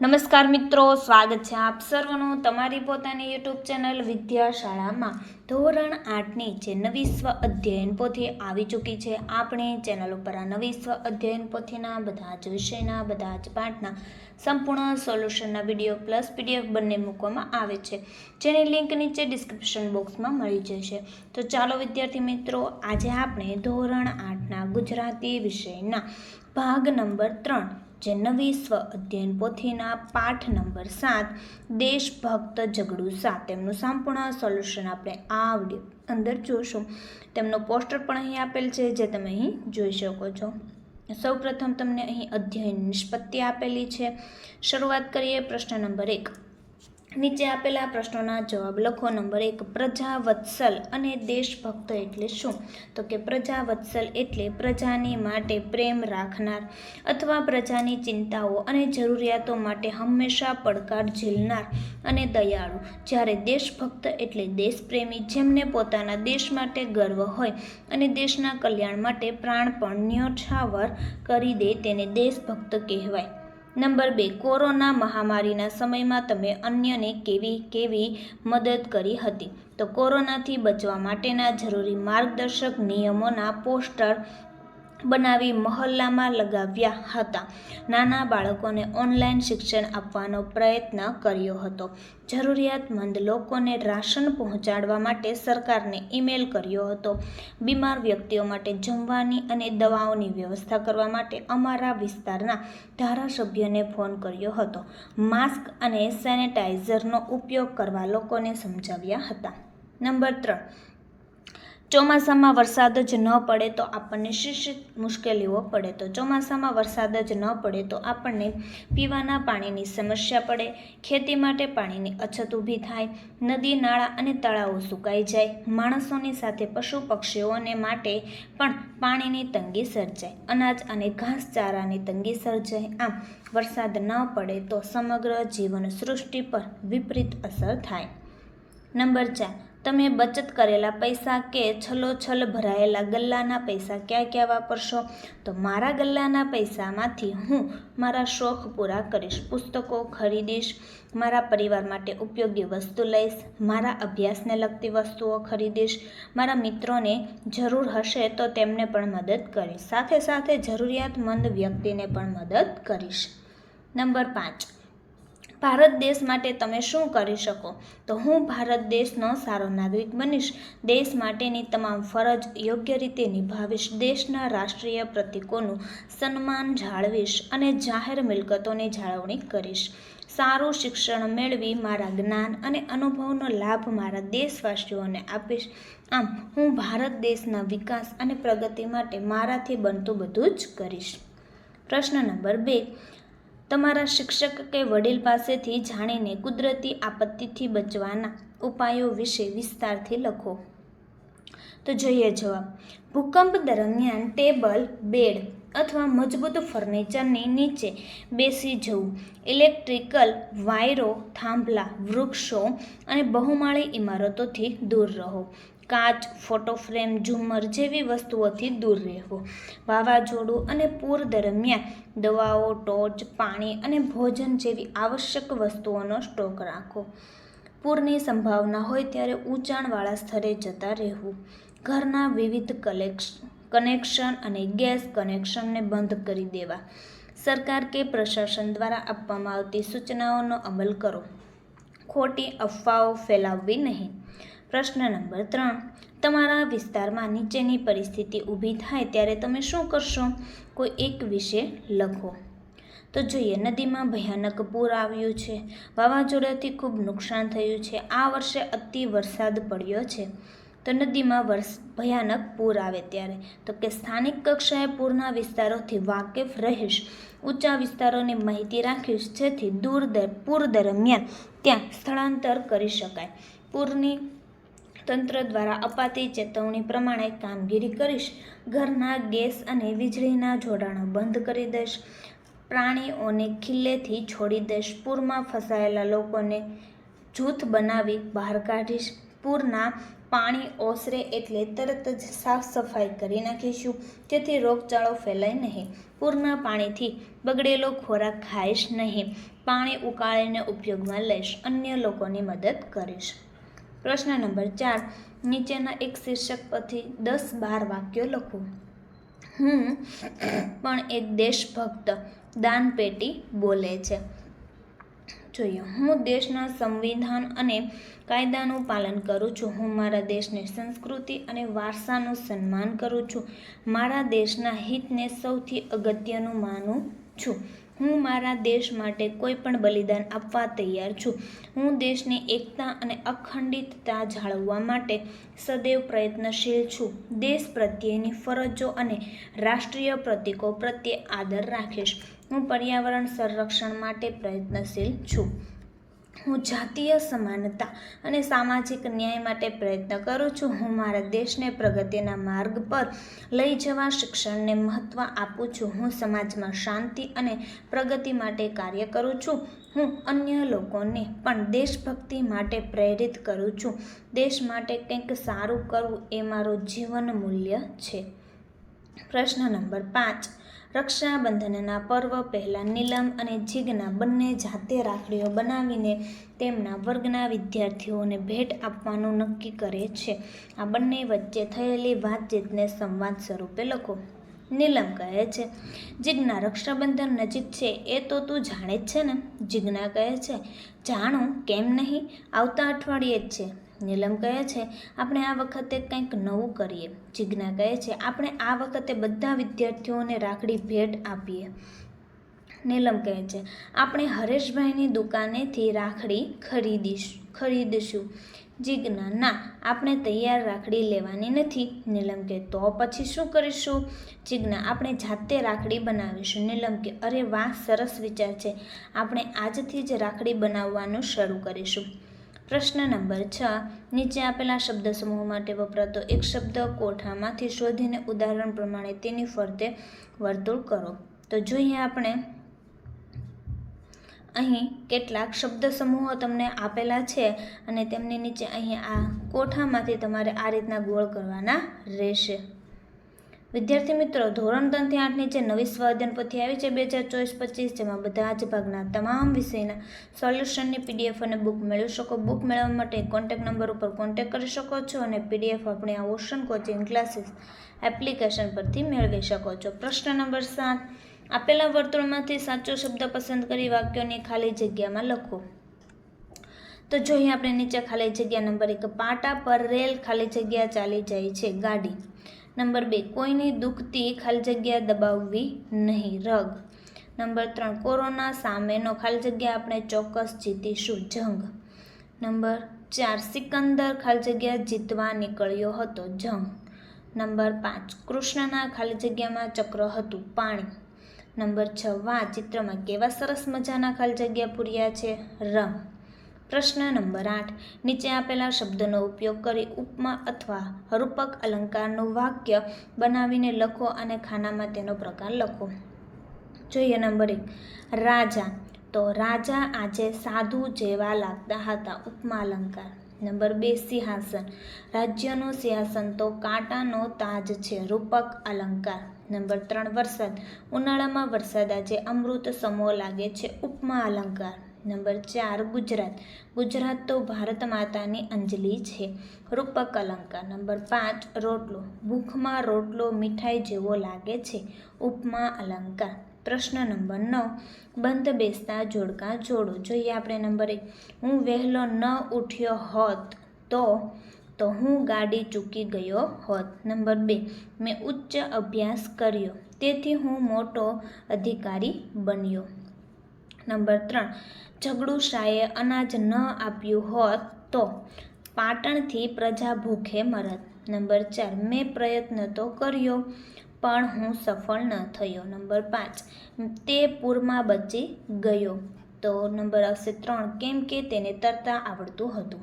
નમસ્કાર મિત્રો, સ્વાગત છે આપ સર્વનું તમારી પોતાની યુટ્યુબ ચેનલ વિદ્યાશાળામાં. ધોરણ આઠની જે નવી સ્વ અધ્યયન પોથી આવી ચૂકી છે, આપણી ચેનલ ઉપર આ નવી સ્વ અધ્યયન પોથીના બધા જ વિષયના, બધા જ પાઠના સંપૂર્ણ સોલ્યુશનના વીડિયો પ્લસ પીડીએફ બંને મૂકવામાં આવે છે, જેની લિંક નીચે ડિસ્ક્રિપ્શન બોક્સમાં મળી જશે. તો ચાલો વિદ્યાર્થી મિત્રો, આજે આપણે ધોરણ આઠના ગુજરાતી વિષયના ભાગ નંબર ત્રણ જે નવી સ્વ અધ્યયન પોથીના પાઠ નંબર સાત, દેશભક્ત ઝઘડું સાત, તેમનું સંપૂર્ણ સોલ્યુશન આપણે આ વીડિયો અંદર જોશું. તેમનો પોસ્ટર પણ અહીં આપેલ છે, જે તમે અહીં જોઈ શકો છો. સૌપ્રથમ તમને અહીં અધ્યયન નિષ્પત્તિ આપેલી છે. શરૂઆત કરીએ પ્રશ્ન નંબર એક. નીચે આપેલા પ્રશ્નોના જવાબ લખો. નંબર એક, પ્રજાવત્સલ અને દેશભક્ત એટલે શું? તો કે પ્રજાવત્સલ એટલે પ્રજાની માટે પ્રેમ રાખનાર અથવા પ્રજાની ચિંતાઓ અને જરૂરિયાતો માટે હંમેશા પડકાર ઝીલનાર અને દયાળુ. જ્યારે દેશભક્ત એટલે દેશપ્રેમી જેમને પોતાના દેશ માટે ગર્વ હોય અને દેશના કલ્યાણ માટે પ્રાણ પણ ન્યોછાવર કરી દે તેને દેશભક્ત કહેવાય. નંબર બે, કોરોના મહામારીના સમયમાં તમે અન્યને કેવી કેવી મદદ કરી હતી? તો કોરોનાથી બચવા માટેના જરૂરી માર્ગદર્શક નિયમોના પોસ્ટર બનાવી મહોલ્લામાં લગાવ્યા હતા. નાના બાળકોને ઓનલાઈન શિક્ષણ આપવાનો પ્રયત્ન કર્યો હતો. જરૂરિયાતમંદ લોકોને રાશન પહોંચાડવા માટે સરકારને ઈમેલ કર્યો હતો. બીમાર વ્યક્તિઓ માટે જમવાની અને દવાઓની વ્યવસ્થા કરવા માટે અમારા વિસ્તારના ધારાસભ્યને ફોન કર્યો હતો. માસ્ક અને સેનેટાઈઝરનો ઉપયોગ કરવા લોકોને સમજાવ્યા હતા. નંબર ત્રણ. ચોમાસામાં વરસાદ જ ન પડે તો આપણને શિક્ષિત મુશ્કેલીઓ પડે? તો ચોમાસામાં વરસાદ જ ન પડે તો આપણને પીવાના પાણીની સમસ્યા પડે, ખેતી માટે પાણીની અછત ઊભી થાય, નદી, નાળા અને તળાવો સુકાઈ જાય, માણસોની સાથે પશુ પક્ષીઓને માટે પણ પાણીની તંગી સર્જાય, અનાજ અને ઘાસચારાની તંગી સર્જાય. આમ, વરસાદ ન પડે તો સમગ્ર જીવન સૃષ્ટિ પર વિપરીત અસર થાય. નંબર ચાર તમે બચત કરેલા પૈસા કે છલોછલ ભરાયેલા ગલ્લાના પૈસા ક્યાં ક્યાં વાપરશો? તો મારા ગલ્લાના પૈસામાંથી હું મારા શોખ પૂરા કરીશ, પુસ્તકો ખરીદીશ, મારા પરિવાર માટે ઉપયોગી વસ્તુ લઈશ, મારા અભ્યાસને લગતી વસ્તુઓ ખરીદીશ, મારા મિત્રોને જરૂર હશે તો તેમને પણ મદદ કરીશ. સાથે સાથે જરૂરિયાતમંદ વ્યક્તિને પણ મદદ કરીશ. નંબર પાંચ. ભારત દેશ માટે તમે શું કરી શકો? તો હું ભારત દેશનો સારો નાગરિક બનીશ. દેશ માટેની તમામ ફરજ યોગ્ય રીતે નિભાવીશ. દેશના રાષ્ટ્રીય પ્રતીકોનું સન્માન જાળવીશ અને જાહેર મિલકતોની જાળવણી કરીશ. સારું શિક્ષણ મેળવી મારા જ્ઞાન અને અનુભવનો લાભ મારા દેશવાસીઓને આપીશ. આમ, હું ભારત દેશના વિકાસ અને પ્રગતિ માટે મારાથી બનતું બધું જ કરીશ. પ્રશ્ન નંબર બે. તમારા શિક્ષક કે વડીલ પાસેથી જાણીને કુદરતી આપત્તિથી બચવાના ઉપાયો વિશે વિસ્તારથી લખો. તો જોઈએ જવાબ. ભૂકંપ દરમિયાન ટેબલ, બેડ અથવા મજબૂત ફર્નિચરની નીચે બેસી જવું, ઇલેક્ટ્રિકલ વાયરો, થાંભલા, વૃક્ષો અને બહુમાળી ઇમારતોથી દૂર રહો. કાચ ફોટો ફ્રેમ ઝુમર જેવી વસ્તુઓથી દૂર રહેવું. વાવાઝોડું અને પૂર દરમિયાન દવાઓ ટોર્ચ પાણી અને ભોજન જેવી આવશ્યક વસ્તુઓનો સ્ટોક રાખો. પૂરની સંભાવના હોય ત્યારે ઊંચાણવાળા સ્થળે જતા રહેવું. ઘરના વિવિધ કલેક્શ, કનેક્શન અને ગેસ કનેક્શનને બંધ કરી દેવા. સરકાર કે પ્રશાસન દ્વારા આપવામાં આવતી સૂચનાઓનો અમલ કરો. ખોટી અફવાઓ ફેલાવવી નહીં. પ્રશ્ન નંબર ત્રણ. તમારા વિસ્તારમાં નીચેની પરિસ્થિતિ ઊભી થાય ત્યારે તમે શું કરશો? કોઈ એક વિશે લખો. તો જોઈએ, નદીમાં ભયાનક પૂર આવ્યું છે. વાવાઝોડાથી ખૂબ નુકસાન થયું છે. આ વર્ષે અતિ વરસાદ પડ્યો છે. તો નદીમાં વર્ષ, ભયાનક પૂર આવે ત્યારે. તો કે સ્થાનિક કક્ષાએ પૂરના વિસ્તારોથી વાકેફ રહીશ. ઊંચા વિસ્તારોની માહિતી રાખીશ, જેથી દૂર પૂર દરમિયાન ત્યાં સ્થળાંતર કરી શકાય. પૂરની તંત્ર દ્વારા અપાતી ચેતવણી પ્રમાણે કામગીરી કરીશ. ઘરના ગેસ અને વીજળીના જોડાણો બંધ કરી દઈશ. પ્રાણીઓને ખિલ્લેથી છોડી દઈશ. પૂરમાં ફસાયેલા લોકોને જૂથ બનાવી બહાર કાઢીશ. પૂરના પાણી ઓસરે એટલે તરત જ સાફ સફાઈ કરી નાખીશું. જેથી રોગચાળો ફેલાય નહીં. પૂરના પાણીથી બગડેલો ખોરાક ખાઈશ નહીં. પાણી ઉકાળીને ઉપયોગમાં લઈશ. અન્ય લોકોની મદદ કરીશ. પ્રશ્ન નંબર ચાર. નીચેના એક શીર્ષક પરથી દસ બાર વાક્યો લખો. હું પણ એક દેશભક્ત દાનપેટી બોલે છે. જોઈએ, હું દેશના સંવિધાન અને કાયદાનું પાલન કરું છું. હું મારા દેશની સંસ્કૃતિ અને વારસાનું સન્માન કરું છું. મારા દેશના હિતને સૌથી અગત્યનું માનું છું. હું મારા દેશ માટે કોઈ પણ બલિદાન આપવા તૈયાર છું. હું દેશની એકતા અને અખંડિતતા જાળવવા માટે સદૈવ પ્રયત્નશીલ છું. દેશ પ્રત્યેની ફરજો અને રાષ્ટ્રીય પ્રતીકો પ્રત્યે આદર રાખીશ. હું પર્યાવરણ સંરક્ષણ માટે પ્રયત્નશીલ છું. હું જાતીય સમાનતા અને સામાજિક ન્યાય માટે પ્રયત્ન કરું છું. હું મારા દેશને પ્રગતિના માર્ગ પર લઈ જવા શિક્ષણને મહત્ત્વ આપું છું. હું સમાજમાં શાંતિ અને પ્રગતિ માટે કાર્ય કરું છું. હું અન્ય લોકોને પણ દેશભક્તિ માટે પ્રેરિત કરું છું. દેશ માટે કંઈક સારું કરવું એ મારું જીવન મૂલ્ય છે. પ્રશ્ન નંબર પાંચ. રક્ષાબંધનના પર્વ પહેલાં નીલમ અને જીગના બંને જાતે રાખડીઓ બનાવીને તેમના વર્ગના વિદ્યાર્થીઓને ભેટ આપવાનું નક્કી કરે છે. આ બંને વચ્ચે થયેલી વાતચીતને સંવાદ સ્વરૂપે લખો. નીલમ કહે છે જીજ્ઞા રક્ષાબંધન નજીક છે, એ તો તું જાણે જ છે ને જીજ્ઞા કહે છે, જાણું, કેમ નહીં? આવતા અઠવાડિયે જ છે. નીલમ કહે છે, આપણે આ વખતે કંઈક નવું કરીએ. જિજ્ઞા કહે છે, આપણે આ વખતે બધા વિદ્યાર્થીઓને રાખડી ભેટ આપીએ. નીલમ કહે છે, આપણે હરેશભાઈની દુકાનેથી રાખડી ખરીદીશ, ખરીદીશું. જિજ્ઞા, ના, આપણે તૈયાર રાખડી લેવાની નથી. નીલમ કે તો પછી શું કરીશું? જિજ્ઞા, આપણે જાતે રાખડી બનાવીશું. નીલમ કે અરે વાહ, સરસ વિચાર છે. આપણે આજથી જ રાખડી બનાવવાનું શરૂ કરીશું. પ્રશ્ન નંબર છ. નીચે આપેલા શબ્દ સમૂહ માટે વપરાતો એક શબ્દ કોઠામાંથી શોધીને ઉદાહરણ પ્રમાણે તેની ફરતે વર્તુળ કરો. તો જોઈએ આપણે અહીં કેટલાક શબ્દ સમૂહો તમને આપેલા છે અને તેમની નીચે અહીં આ કોઠામાંથી તમારે આ રીતના ગોળ કરવાના રહેશે. વિદ્યાર્થી મિત્રો, ધોરણ ત્રણથી આઠની જે નવી સ્વાધ્યન પોથી આવી છે બે હજાર ચોવીસ પચીસ જેમાં બધા જ ભાગના તમામ વિષયના સોલ્યુશનની પીડીએફ અને બુક મેળવી શકો. બુક મેળવવા માટે કોન્ટેક નંબર ઉપર કોન્ટેક કરી શકો છો અને પીડીએફ આપણે આ ઓશન કોચિંગ ક્લાસીસ એપ્લિકેશન પરથી મેળવી શકો છો. પ્રશ્ન નંબર સાત, આપેલા વર્તુળમાંથી સાચો શબ્દ પસંદ કરી વાક્યોની ખાલી જગ્યામાં લખો. તો જોઈએ આપણે નીચે ખાલી જગ્યા નંબર એક, પાટા પર રેલ ખાલી જગ્યા ચાલી જાય છે, ગાડી. નંબર બે, કોઈની દુખતી ખાલી જગ્યા દબાવવી નહીં. રગ. નંબર ત્રણ, કોરોના સામેનો ખાલી જગ્યા આપણે ચોક્કસ જીતીશું. જંગ. નંબર ચાર, સિકંદર ખાલી જગ્યા જીતવા નીકળ્યો હતો. જંગ. નંબર પાંચ, કૃષ્ણના ખાલી જગ્યામાં ચક્ર હતું. પાણી. નંબર છ વા ચિત્રમાં કેવા સરસ મજાના ખાલી જગ્યા પૂર્યા છે. રંગ. પ્રશ્ન નંબર આઠ. નીચે આપેલા શબ્દનો ઉપયોગ કરી ઉપમા અથવા હરૂપક અલંકારનું વાક્ય બનાવીને લખો અને ખાનામાં તેનો પ્રકાર લખો. જોઈએ નંબર એક. રાજા. તો રાજા આજે સાધુ જેવા લાગતા હતા ઉપમા અલંકાર. નંબર બે, સિંહાસન. રાજ્યનું સિંહાસન તો કાંટાનો તાજ છે, રૂપક અલંકાર. નંબર ત્રણ, વરસાદ. ઉનાળામાં વરસાદ આજે અમૃત સમો લાગે છે, ઉપમા અલંકાર. નંબર ચાર ગુજરાત. ગુજરાત તો ભારત માતાની અંજલિ છે. રૂપક અલંકાર. નંબર પાંચ, રોટલો. ભૂખમાં રોટલો મીઠાઈ જેવો લાગે છે. ઉપમા અલંકાર. પ્રશ્ન નંબર નવ, બંધ બેસતા જોડકા જોડો. જોઈએ આપણે નંબર એક. હું વહેલો ન ઉઠ્યો હોત તો તો હું ગાડી ચૂકી ગયો હોત. નંબર બે, મેં ઉચ્ચ અભ્યાસ કર્યો. તેથી હું મોટો અધિકારી બન્યો. નંબર ત્રણ. ઝઘડું અનાજ ન આપ્યું હોત તો પાટણથી પ્રજા ભૂખે મરત. નંબર ચાર. મેં પ્રયત્ન તો કર્યો, પણ હું સફળ ન થયો. નંબર પાંચ. તે પૂરમાં બચી ગયો. તો નંબર આવશે ત્રણ. કેમ કે તેને તરતા આવડતું હતું.